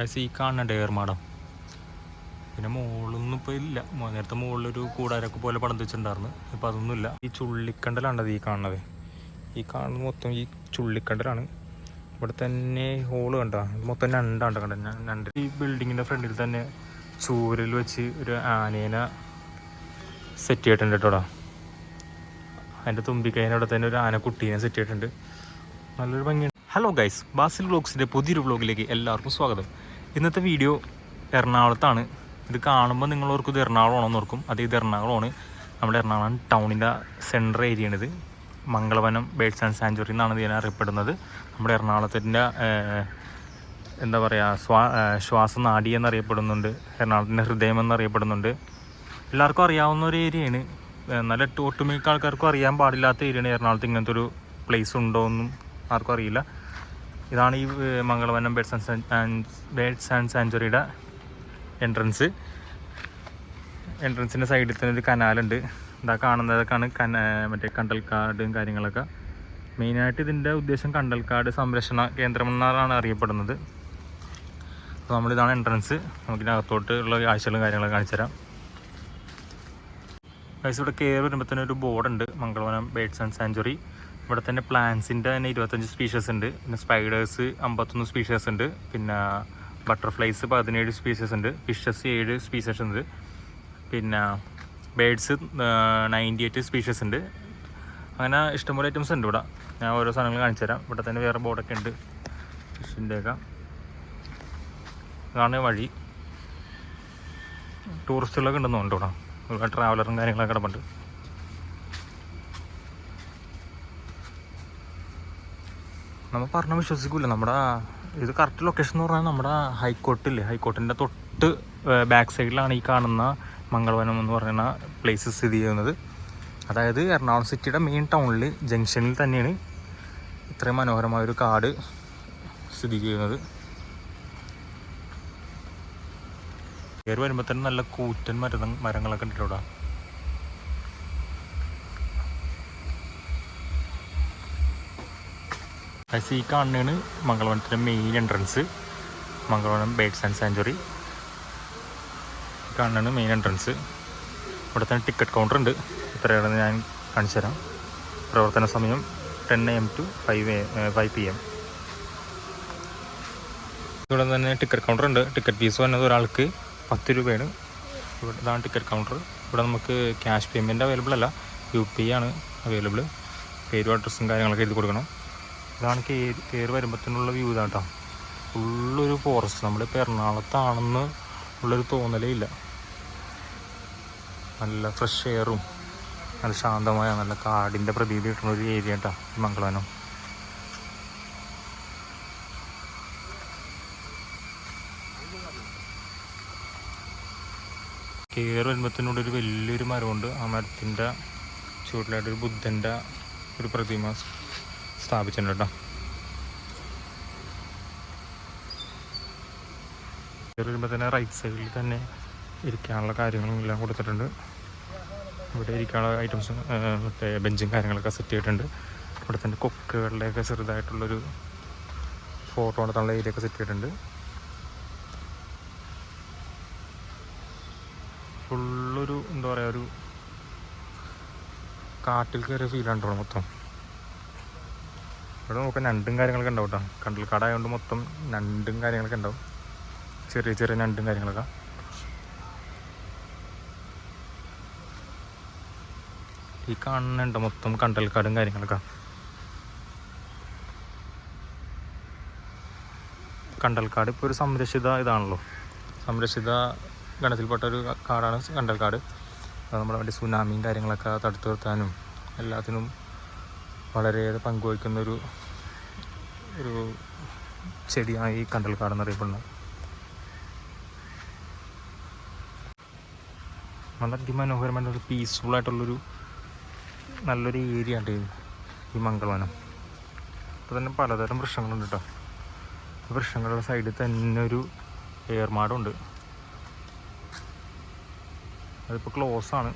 ഈ കാണുന്നുണ്ട് ഏർമാടം പിന്നെ മുകളിലൊന്നും ഇപ്പോൾ ഇല്ല. നേരത്തെ മുകളിലൊരു കൂടാരൊക്കെ പോലെ പടം വെച്ചിട്ടുണ്ടായിരുന്നു. ഇപ്പം അതൊന്നുമില്ല. ഈ ചുള്ളിക്കണ്ടലാണത് ഈ കാണുന്നത്. ഈ കാണുന്നത് മൊത്തം ഈ ചുള്ളിക്കണ്ടലാണ്. ഇവിടെ തന്നെ ഹോൾ കണ്ട? മൊത്തം രണ്ടാണ്ട് കണ്ട? രണ്ട് ഈ ബിൽഡിങ്ങിന്റെ ഫ്രണ്ടിൽ തന്നെ ചൂരൽ വെച്ച് ഒരു ആനേനെ സെറ്റ് ചെയ്തിട്ടുണ്ട് കേട്ടോടാ അതിന്റെ തുമ്പിക്കൈനവിടെ തന്നെ ഒരു ആന ആനക്കുട്ടീനെ സെറ്റ് ചെയ്തിട്ടുണ്ട്. നല്ലൊരു ഭംഗിയുണ്ട്. ഹലോ ഗൈസ് ബാസിൽ വ്ളോഗ്സിന്റെ പുതിയൊരു വ്ളോഗിലേക്ക് എല്ലാവർക്കും സ്വാഗതം. ഇന്നത്തെ വീഡിയോ എറണാകുളത്താണ്. ഇത് കാണുമ്പോൾ നിങ്ങൾ ഓർക്കും ഇത് എറണാകുളമാണെന്ന് ഓർക്കും. അത് ഇത് എറണാകുളമാണ്. നമ്മുടെ എറണാകുളം ടൗണിന്റെ സെൻട്രൽ ഏരിയയാണിത് മംഗളവനം ബേഡ്സ് ആൻഡ് സാഞ്ചുറി എന്നാണ് ഇതിനെ അറിയപ്പെടുന്നത്. നമ്മുടെ എറണാകുളത്തിന്റെ എന്താ പറയുക സ്വാ ശ്വാസനാടി എന്നറിയപ്പെടുന്നുണ്ട്. എറണാകുളത്തിന്റെ ഹൃദയം എന്നറിയപ്പെടുന്നുണ്ട്. എല്ലാവർക്കും അറിയാവുന്ന ഒരു ഏരിയയാണ് നല്ല ഒട്ടുമിക്ക ആൾക്കാർക്കും അറിയാൻ പാടില്ലാത്ത ഏരിയയാണ് എറണാകുളത്ത് ഇങ്ങനത്തെ ഒരു പ്ലേസ് ഉണ്ടോ എന്നും ആർക്കും അറിയില്ല. ഇതാണ് ഈ Mangalavanam birds and birds and സാഞ്ചുറിയുടെ entrance എൻട്രൻസിന്റെ സൈഡിൽ തന്നെ ഒരു കനാലുണ്ട്. ഇതാ കാണുന്നതൊക്കെയാണ് കന മറ്റേ കണ്ടൽക്കാടും കാര്യങ്ങളൊക്കെ. മെയിനായിട്ട് ഇതിന്റെ ഉദ്ദേശം കണ്ടൽക്കാട് സംരക്ഷണ കേന്ദ്രം എന്നാണ് അറിയപ്പെടുന്നത്. അപ്പോൾ നമ്മളിതാണ് എൻട്രൻസ് നമുക്കിനകത്തോട്ട് ഉള്ള ആഴ്ചകളും കാര്യങ്ങളൊക്കെ കാണിച്ചു തരാം. ഗൈസ് ഇവിടെ കയറി വരുമ്പോൾ തന്നെ ഒരു ബോർഡുണ്ട് മംഗളവനം ബേഡ്സ് ആൻഡ് സാഞ്ചുറി ഇവിടെ തന്നെ പ്ലാന്റ്സിന്റെ തന്നെ ഇരുപത്തഞ്ച് സ്പീഷീസ് ഉണ്ട്. പിന്നെ സ്പൈഡേഴ്സ് അമ്പത്തൊന്ന് സ്പീഷീസ് ഉണ്ട്. പിന്നെ ബട്ടർഫ്ലൈസ് പതിനേഴ് സ്പീഷീസ് ഉണ്ട്. ഫിഷസ് ഏഴ് സ്പീഷീസ് ഉണ്ട്. പിന്നെ ബേഡ്സ് നയന്റി എയ്റ്റ് സ്പീഷീസ് ഉണ്ട്. അങ്ങനെ ഇഷ്ടംപോലെ ഐറ്റംസ് ഉണ്ട് ഇവിടെ. ഞാൻ ഓരോ സാധനങ്ങൾ കാണിച്ചു തരാം. ഇവിടെ തന്നെ വേറെ ബോർഡൊക്കെ ഉണ്ട്. ഫിഷിന്റെയൊക്കെ ഇതാണ് വഴി. ടൂറിസ്റ്റുകളൊക്കെ ഉണ്ടെന്ന് തോന്നുന്നുണ്ട് ഇവിടെ. ട്രാവലറും കാര്യങ്ങളൊക്കെ കിടപ്പുണ്ട് നമ്മൾ പറഞ്ഞ വിശ്വസിക്കില്ല നമ്മുടെ ഇത് കറക്റ്റ് ലൊക്കേഷൻ എന്ന് പറഞ്ഞാൽ നമ്മുടെ ഹൈക്കോർട്ടില്ലേ ഹൈക്കോർട്ടിന്റെ തൊട്ട് ബാക്ക് സൈഡിലാണ് ഈ കാണുന്ന മംഗളവനം എന്ന് പറയുന്ന പ്ലേസ് സ്ഥിതി ചെയ്യുന്നത്. അതായത് എറണാകുളം സിറ്റിയുടെ മെയിൻ ടൗണിൽ ജംഗ്ഷനിൽ തന്നെയാണ് ഇത്രയും മനോഹരമായ ഒരു കാട് സ്ഥിതി ചെയ്യുന്നത്. കയറി വരുമ്പോൾ തന്നെ നല്ല കൂറ്റൻ മര മരങ്ങളൊക്കെ ഉണ്ട് ഈ കാണുന്നതാണ് മംഗളവനത്തിന്റെ main entrance Mangalavanam birds and sanctuary കാണുന്നതാണ് മെയിൻ എൻട്രൻസ് ഇവിടെ തന്നെ ടിക്കറ്റ് കൗണ്ടർ ഉണ്ട്. ഇത്രയാണ് ഞാൻ കാണിച്ചു തരാം. പ്രവർത്തന സമയം ten A M to five A five P M ഇവിടെ തന്നെ ടിക്കറ്റ് കൗണ്ടർ ഉണ്ട്. ടിക്കറ്റ് ഫീസ് വന്നത് ഒരാൾക്ക് പത്ത് രൂപയാണ്. ഇവിടെ ഇതാണ് ടിക്കറ്റ് കൗണ്ടർ ഇവിടെ നമുക്ക് ക്യാഷ് പേയ്മെന്റ് അവൈലബിൾ അല്ല. യു പി ആണ് അവൈലബിൾ പേരും അഡ്രസ്സും കാര്യങ്ങളൊക്കെ എഴുതി കൊടുക്കണം. ഇതാണ് കയറി കയറി വരുമ്പോഴത്തേനുള്ള വ്യൂ ഇതാണ് കേട്ടോ ഫുള്ളൊരു ഫോറസ്റ്റ് നമ്മളിപ്പോൾ എറണാകുളത്താണെന്ന് ഉള്ളൊരു തോന്നലേ ഇല്ല. നല്ല ഫ്രഷ് എയറും നല്ല ശാന്തമായ നല്ല കാടിന്റെ പ്രതീതി കിട്ടുന്ന ഒരു ഏരിയ കേട്ടോ മംഗളവനം കയറി വരുമ്പത്തിനോട് ഒരു വലിയൊരു മരമുണ്ട്. ആ മരത്തിന്റെ ചുവട്ടിലായിട്ടൊരു ബുദ്ധന്റെ ഒരു പ്രതിമ. സ്ഥാപിച്ചിട്ടുണ്ട് കേട്ടോ. വരുമ്പോൾ തന്നെ റൈറ്റ് സൈഡിൽ തന്നെ ഇരിക്കാനുള്ള കാര്യങ്ങളും എല്ലാം കൊടുത്തിട്ടുണ്ട്. ഇവിടെ ഇരിക്കാനുള്ള ഐറ്റംസും മറ്റേ ബെഞ്ചും കാര്യങ്ങളൊക്കെ സെറ്റ് ചെയ്തിട്ടുണ്ട്. ഇവിടെ തന്നെ കൊക്കുകളുടെയൊക്കെ ചെറുതായിട്ടുള്ളൊരു ഫോട്ടോ നടത്താനുള്ള ഏരിയ ഒക്കെ സെറ്റ് ചെയ്തിട്ടുണ്ട്. ഫുള്ളൊരു എന്താ പറയുക ഒരു കാട്ടിൽ കയറിയ ഫീലാണ് മൊത്തം. ഇവിടെ നോക്കാൻ ഞണ്ടും കാര്യങ്ങളൊക്കെ ഉണ്ടാവും കേട്ടോ. കണ്ടൽക്കാടായതുകൊണ്ട് മൊത്തം ഞണ്ടും കാര്യങ്ങളൊക്കെ ഉണ്ടാവും. ചെറിയ ചെറിയ ഞണ്ടും കാര്യങ്ങളൊക്കെ. ഈ കാണുന്നുണ്ട് മൊത്തം കണ്ടൽക്കാടും കാര്യങ്ങളൊക്കെ. കണ്ടൽക്കാട് ഇപ്പോൾ ഒരു സംരക്ഷിത ഇതാണല്ലോ. സംരക്ഷിത ഗണത്തിൽപ്പെട്ട ഒരു കാടാണ് കണ്ടൽക്കാട് നമ്മുടെ വേണ്ടി സുനാമിയും കാര്യങ്ങളൊക്കെ തടുത്തു നിർത്താനും എല്ലാത്തിനും വളരെയേറെ പങ്കുവയ്ക്കുന്ന ഒരു ചെടിയാണ് ഈ കണ്ടൽക്കാട് എന്നറിയപ്പെടുന്നത് നല്ല അതിമനോഹരമായ ഒരു പീസ്ഫുൾ ആയിട്ടുള്ളൊരു നല്ലൊരു ഏരിയ ഉണ്ട് ഈ മംഗളവനം. അപ്പോൾ തന്നെ പലതരം വൃക്ഷങ്ങളുണ്ട് കേട്ടോ വൃക്ഷങ്ങളുടെ സൈഡിൽ തന്നെ ഒരു ഏർമാടുണ്ട് അതിപ്പോൾ ക്ലോസ് ആണ്.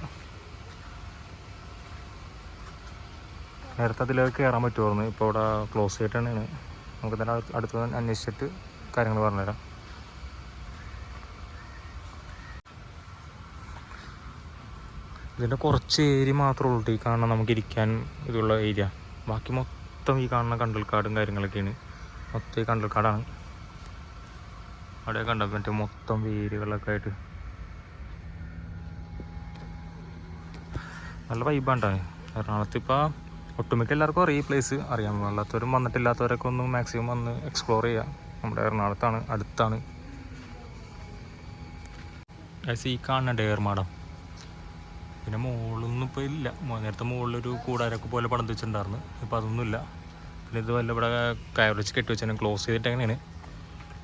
നേരത്തെ അതിലേക്ക് കയറാൻ പറ്റുമായിരുന്നു. ഇപ്പോൾ ഇവിടെ ക്ലോസ് ചെയ്തിട്ടാണ് നമുക്ക് തന്നെ അടുത്ത് അന്വേഷിച്ചിട്ട് കാര്യങ്ങൾ പറഞ്ഞുതരാം. ഇതിന്റെ കുറച്ച് ഏരി മാത്രമേ ഉള്ളൂ. ഈ കാണുന്ന നമുക്ക് ഇരിക്കാൻ ഇതുള്ള ഏരിയ. ബാക്കി മൊത്തം ഈ കാണുന്ന കണ്ടൽക്കാടും കാര്യങ്ങളൊക്കെയാണ്. മൊത്തം ഈ കണ്ടൽക്കാടാണ്. അവിടെ കണ്ട? മറ്റേ മൊത്തം വേരുകളൊക്കെ ആയിട്ട്. നല്ല വൈബാണ്ടാണ് എറണാകുളത്ത് ഇപ്പം ഒട്ടുമിക്ക എല്ലാവർക്കും അറിയാം പ്ലേസ് അറിയാൻ വല്ലാത്തവരും വന്നിട്ടില്ലാത്തവരൊക്കെ ഒന്ന് മാക്സിമം വന്ന് എക്സ്പ്ലോർ ചെയ്യുക നമ്മുടെ എറണാകുളത്താണ് അടുത്താണ്. ഈ കാണുന്നുണ്ട് ഏർമാടം പിന്നെ മുകളിലൊന്നും ഇപ്പോൾ ഇല്ല. നേരത്തെ മുകളിലൊരു കൂടാരൊക്കെ പോലെ പടം വെച്ചിട്ടുണ്ടായിരുന്നു. ഇപ്പോൾ അതൊന്നുമില്ല പിന്നെ ഇത് വല്ല ഇവിടെ കയറിച്ച് കെട്ടി വെച്ചാൽ ക്ലോസ് ചെയ്തിട്ട് എങ്ങനെയാണ്?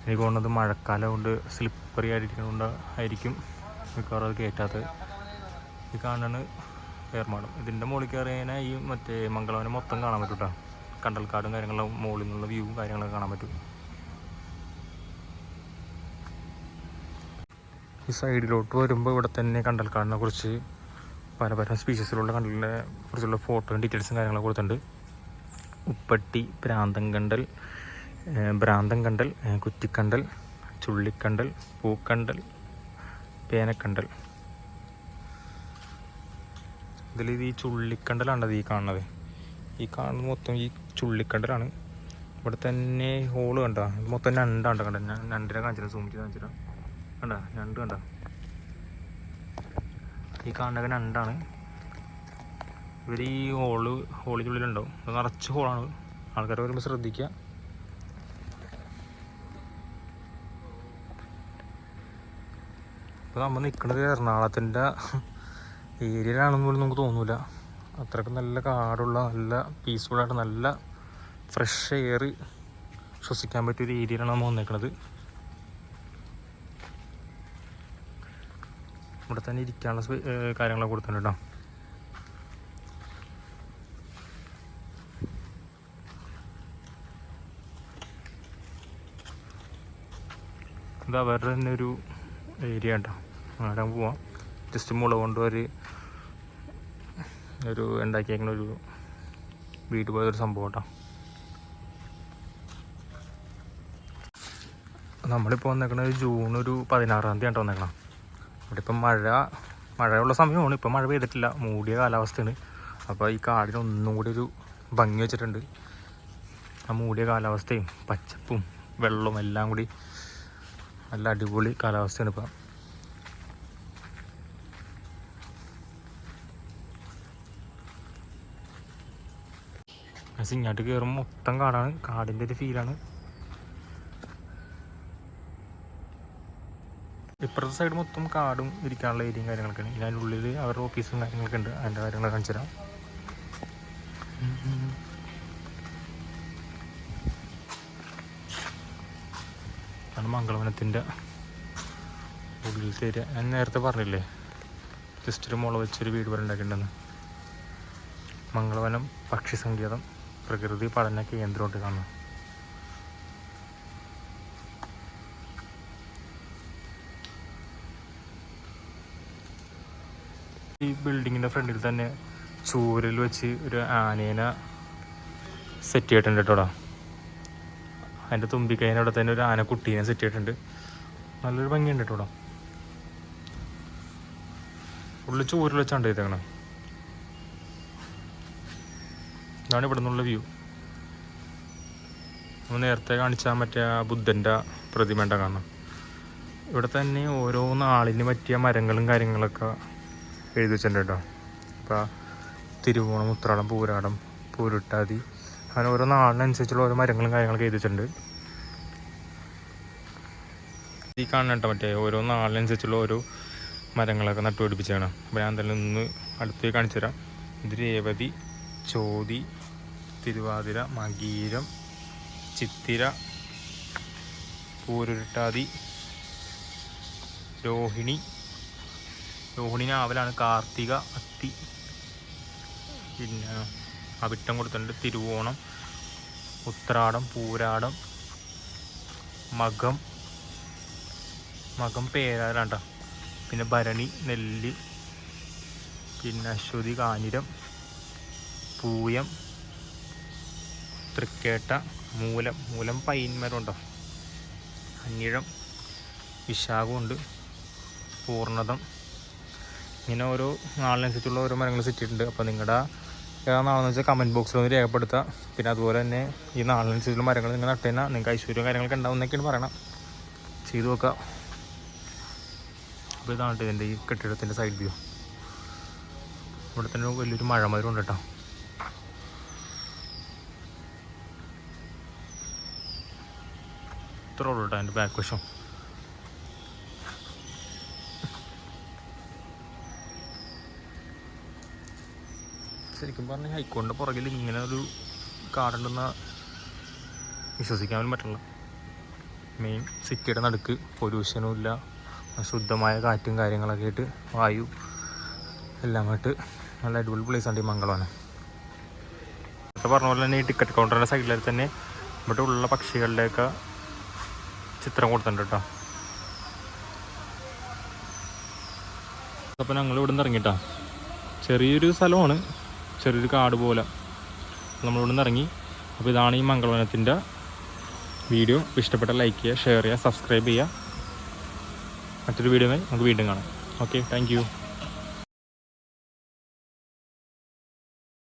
എനിക്ക് തോന്നുന്നത് മഴക്കാലം കൊണ്ട് സ്ലിപ്പറി ആയിട്ടിരിക്കുന്നതുകൊണ്ട് ആയിരിക്കും മിക്കവാറും അത് കയറ്റാത്തത് ഇത് കാണുന്നത് ഏർമാടം ഇതിന്റെ മുകളിൽ കയറി കഴിഞ്ഞാൽ ഈ മറ്റേ മംഗളവനം മൊത്തം കാണാൻ പറ്റും കേട്ടോ കണ്ടൽക്കാടും കാര്യങ്ങളും മുകളിൽ നിന്നുള്ള വ്യൂവും കാര്യങ്ങളൊക്കെ കാണാൻ പറ്റും. ഈ സൈഡിലോട്ട് വരുമ്പോൾ ഇവിടെ തന്നെ കണ്ടൽക്കാടിനെ കുറിച്ച് പല പല സ്പീഷീസിലുള്ള കണ്ടലിനെ കുറിച്ചുള്ള ഫോട്ടോയും ഡീറ്റെയിൽസും കാര്യങ്ങളൊക്കെ കൊടുത്തിട്ടുണ്ട്. ഉപ്പട്ടി പ്രാന്തൻ കണ്ടൽ ഭ്രാന്തൻ കണ്ടൽ കുറ്റിക്കണ്ടൽ ചുള്ളിക്കണ്ടൽ പൂക്കണ്ടൽ പേനക്കണ്ടൽ. ഇതിൽ ഇത് ഈ ചുള്ളിക്കണ്ടലാണത് ഈ കാണുന്നത്. ഈ കാണുന്നത് മൊത്തം ഈ ചുള്ളിക്കണ്ടലാണ്. ഇവിടെ തന്നെ ഹോൾ കണ്ട? മൊത്തം രണ്ടാണ്ട കണ്ട? രണ്ടര കാണിച്ചിട്ട് സൂം ചെയ്ത് കാണിച്ചിട്ട് കണ്ട? രണ്ട് കണ്ട? ഈ കാണുന്നത് രണ്ടാണ് ഇവർ ഈ ഹോൾ ഹോളിനുള്ളിലുണ്ടാവും അത് നിറച്ച് ഹോളാണ് ആൾക്കാരെ വരുമ്പോൾ ശ്രദ്ധിക്കുക ഇപ്പോൾ നമ്മൾ നിൽക്കുന്നത് എറണാകുളത്തിന്റെ ഏരിയയിലാണെന്ന് പോലും നമുക്ക് തോന്നൂല. അത്രയ്ക്ക് നല്ല കാടുള്ള നല്ല പീസ്ഫുള്ളായിട്ട് നല്ല ഫ്രഷ് എയർ ശ്വസിക്കാൻ പറ്റിയ ഒരു ഏരിയയിലാണ് നമ്മൾ വന്നേക്കുന്നത് ഇവിടെ തന്നെ ഇരിക്കാനുള്ള കാര്യങ്ങളൊക്കെ കൊടുത്തിട്ടുണ്ട് കേട്ടോ. ഇത് അവരുടെ തന്നെ ഒരു ഏരിയ കേട്ടോ. അവിടെ പോവാം. ജസ്റ്റ് മുള കൊണ്ട് ഒരു ഉണ്ടാക്കിയേക്കുന്ന ഒരു വീട് പോയൊരു സംഭവം കേട്ടോ. നമ്മളിപ്പോൾ വന്നേക്കണ ജൂൺ ഒരു പതിനാറാം തീയതി ആട്ടോ വന്നേക്കണം. ഇവിടെ ഇപ്പം മഴ മഴയുള്ള സമയമാണ് ഇപ്പം മഴ പെയ്തിട്ടില്ല മൂടിയ കാലാവസ്ഥയാണ്. അപ്പോൾ ഈ കാടിന് ഒന്നും കൂടി ഒരു ഭംഗി വെച്ചിട്ടുണ്ട്. ആ മൂടിയ കാലാവസ്ഥയും പച്ചപ്പും വെള്ളവും എല്ലാം കൂടി നല്ല അടിപൊളി കാലാവസ്ഥയാണ് ഇപ്പം. ഇങ്ങോട്ട് കയറുമ്പോൾ മൊത്തം കാടാണ് കാടിന്റെ ഒരു ഫീലാണ് ഇപ്പുറത്തെ സൈഡ് മൊത്തം കാടും ഇരിക്കാനുള്ള ഏരിയയും കാര്യങ്ങളൊക്കെയാണ് ഇതിന്റെ ഉള്ളിൽ അവരുടെ ഓഫീസും കാര്യങ്ങളൊക്കെ ഉണ്ട്. അതിന്റെ കാര്യങ്ങളൊക്കെ കാണിച്ചു തരാം. ആണ് മംഗളവനത്തിന്റെ ഉള്ളിലത്തെ ഏരിയ ഞാൻ നേരത്തെ പറഞ്ഞില്ലേ? ജസ്റ്റ് ഒരു മുള വെച്ചൊരു വീട് പോലെ ഉണ്ടാക്കിയിട്ടുണ്ടെന്ന്. മംഗളവനം പക്ഷി സങ്കേതം. പ്രകൃതി പഠന കേന്ദ്രമായിട്ട് കാണുന്നത് ഈ ബിൽഡിങ്ങിന്റെ ഫ്രണ്ടിൽ തന്നെ ചൂരൽ വെച്ച് ഒരു ആനേനെ സെറ്റ് ചെയ്തിട്ടുണ്ട് കേട്ടോടാ അതിന്റെ തുമ്പിക്കൈനവിടെ തന്നെ ഒരു ആന കുട്ടീനെ സെറ്റ് ചെയ്തിട്ടുണ്ട്. നല്ലൊരു ഭംഗിയുണ്ട് കേട്ടോടാ ഉള്ളിൽ ചൂരൽ വെച്ചാണ്ട് ചെയ്തേക്കണം ഇതാണ് ഇവിടെ നിന്നുള്ള വ്യൂ നമ്മൾ നേരത്തെ കാണിച്ച മറ്റേ ആ ബുദ്ധന്റെ പ്രതിമ ഉണ്ടാ കാണാം ഇവിടെ തന്നെ ഓരോ നാളിന് പറ്റിയ മരങ്ങളും കാര്യങ്ങളൊക്കെ എഴുതി വെച്ചിട്ടുണ്ട് കേട്ടോ. ഇപ്പോൾ തിരുവോണം ഉത്രാടം പൂരാടം പൂരുട്ടാതി അങ്ങനെ ഓരോ നാളിനനുസരിച്ചുള്ള ഓരോ മരങ്ങളും കാര്യങ്ങളൊക്കെ എഴുതി വെച്ചിട്ടുണ്ട്. ഈ കാണണം കേട്ടോ മറ്റേ ഓരോ നാളിനനുസരിച്ചുള്ള ഓരോ മരങ്ങളൊക്കെ നട്ടുപിടിപ്പിച്ചാണ് അപ്പോൾ ഞാൻ എന്തായാലും ഒന്ന് അടുത്ത് കാണിച്ചു തരാം ഇത് രേവതി ചോതി തിരുവാതിര മകീരം ചിത്തിര പൂരുരുട്ടാതി രോഹിണി. രോഹിണി നാവലാണ് കാർത്തിക അത്തി. പിന്നെ അവിട്ടം കൊടുത്തിട്ടുണ്ട് തിരുവോണം ഉത്രാടം പൂരാടം മകം. മകം പേരാലാണ്ട പിന്നെ ഭരണി നെല്ല്. പിന്നെ അശ്വതി കാഞ്ഞിരം പൂയം. തൃക്കേട്ട മൂലം മൂലം പൈൻമരം ഉണ്ടോ അഞ്ഞിഴം വിശാഖമുണ്ട് പൂർണതം ഇങ്ങനെ ഓരോ നാളിനനുസരിച്ചുള്ള ഓരോ മരങ്ങൾ സെറ്റിട്ടുണ്ട് അപ്പോൾ നിങ്ങളുടെ ഏതാ നാളെന്ന് വെച്ചാൽ കമന്റ് ബോക്സിൽ ഒന്ന് രേഖപ്പെടുത്തുക പിന്നെ അതുപോലെ തന്നെ ഈ നാളിനനുസരിച്ചുള്ള മരങ്ങൾ നിങ്ങൾ നട്ടു കഴിഞ്ഞാൽ നിങ്ങൾക്ക് ഐശ്വര്യവും കാര്യങ്ങളൊക്കെ ഉണ്ടാവുന്നൊക്കെയാണ് പറയണം ചെയ്തു നോക്കാം. അപ്പോൾ ഇതാണ് ഇതിന്റെ ഈ കെട്ടിടത്തിന്റെ സൈഡ് വ്യൂ ഇവിടെ തന്നെ വലിയൊരു മഴ മരം ഉണ്ട് കേട്ടോ. ഇത്ര ഉള്ളൂ കേട്ടോ അതിന്റെ ബാക്ക് വശം. ശരിക്കും പറഞ്ഞാൽ ഹൈക്കോണിന്റെ പുറകിൽ ഇങ്ങനെ ഒരു കാടുണ്ടെന്ന് വിശ്വസിക്കാൻ പറ്റില്ല. മെയിൻ സിറ്റിയുടെ നടുക്ക് പൊല്യൂഷനും ഇല്ല. ശുദ്ധമായ കാറ്റും കാര്യങ്ങളൊക്കെ ആയിട്ട് വായു എല്ലാം ആയിട്ട് നല്ല അടിപൊളി പ്ലേസ് ആണ് ഈ മംഗളവനം നേരത്തെ പറഞ്ഞ പോലെ തന്നെ ഈ ടിക്കറ്റ് കൗണ്ടറിന്റെ സൈഡിൽ തന്നെ ഇവിടെ ഉള്ള പക്ഷികളുടെയൊക്കെ ചിത്രം കൊടുത്തിട്ടുണ്ട് കേട്ടോ അപ്പോൾ ഞങ്ങൾ ഇവിടെ നിന്ന് ഇറങ്ങിട്ടാ. ചെറിയൊരു സ്ഥലമാണ്. ചെറിയൊരു കാട് പോലെ. നമ്മളിവിടെ നിന്ന് ഇറങ്ങി. അപ്പോൾ ഇതാണ് ഈ മംഗളവനത്തിന്റെ വീഡിയോ. ഇഷ്ടപ്പെട്ട ലൈക്ക് ചെയ്യുക ഷെയർ ചെയ്യുക സബ്സ്ക്രൈബ് ചെയ്യുക. മറ്റൊരു വീഡിയോ നമുക്ക് വീണ്ടും കാണാം. Okay thank